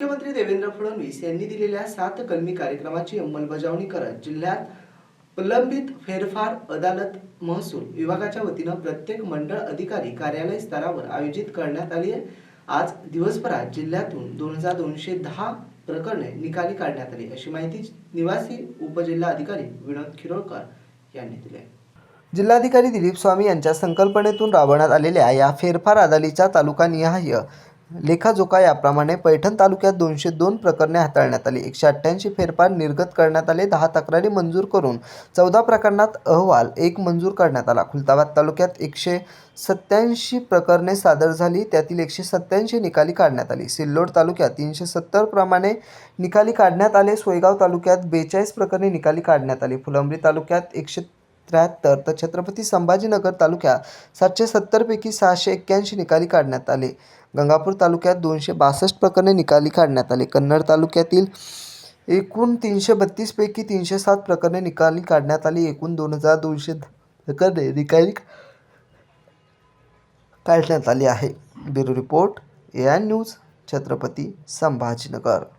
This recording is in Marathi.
मुख्यमंत्री देवेंद्र फडणवीस यांनी दिलेल्या सात कलमी कार्यक्रमाची अंमलबजावणी करत जिल्ह्यात प्रलंबित फेरफार अदालत महसूल विभागाच्या वतीनं प्रत्येक मंडळ अधिकारी कार्यालय स्तरावर आयोजित करण्यात आली आहे. आज दिवसभरात जिल्ह्यातून दोन हजार दोनशे दहा प्रकरणे निकाली काढण्यात आली. अशी माहिती निवासी उपजिल्हा अधिकारी विनोद खिरोळकर यांनी दिली आहे. जिल्हाधिकारी दिलीप स्वामी यांच्या संकल्पनेतून राबवण्यात आलेल्या या फेरफार अदालीचा तालुकानिहाय लेखाजोखा याप्रमाणे पैठण तालुक्यात दोनशे दोन प्रकरणे हाताळण्यात आली. एकशे अठ्ठ्याऐंशी फेरफार निर्गत करण्यात आले. दहा तक्रारी मंजूर करून चौदा प्रकरणात अहवाल एक मंजूर करण्यात आला. खुलताबाद तालुक्यात एकशे सत्याऐंशी प्रकरणे सादर झाली. त्यातील एकशे सत्त्याऐंशी निकाली काढण्यात आली. सिल्लोड तालुक्यात तीनशे सत्तर प्रमाणे निकाली काढण्यात आले. सोयगाव तालुक्यात बेचाळीस प्रकरणे निकाली काढण्यात आली. फुलंब्री तालुक्यात एकशे त्र्याहत्तर तर छत्रपती संभाजीनगर तालुक्यात सातशे सत्तरपैकी सहाशे एक्क्याऐंशी निकाली काढण्यात आले. गंगापूर तालुक्यात दोनशे बासष्ट प्रकरणे निकाली काढण्यात आले. कन्नड तालुक्यातील एकूण तीनशे बत्तीसपैकी तीनशे सात प्रकरणे निकाली काढण्यात आली. एकूण दोन हजार दोनशे प्रकरणे निकाली काढण्यात आली आहे. Bureau report A I news Chhatrapati Sambhajinagar.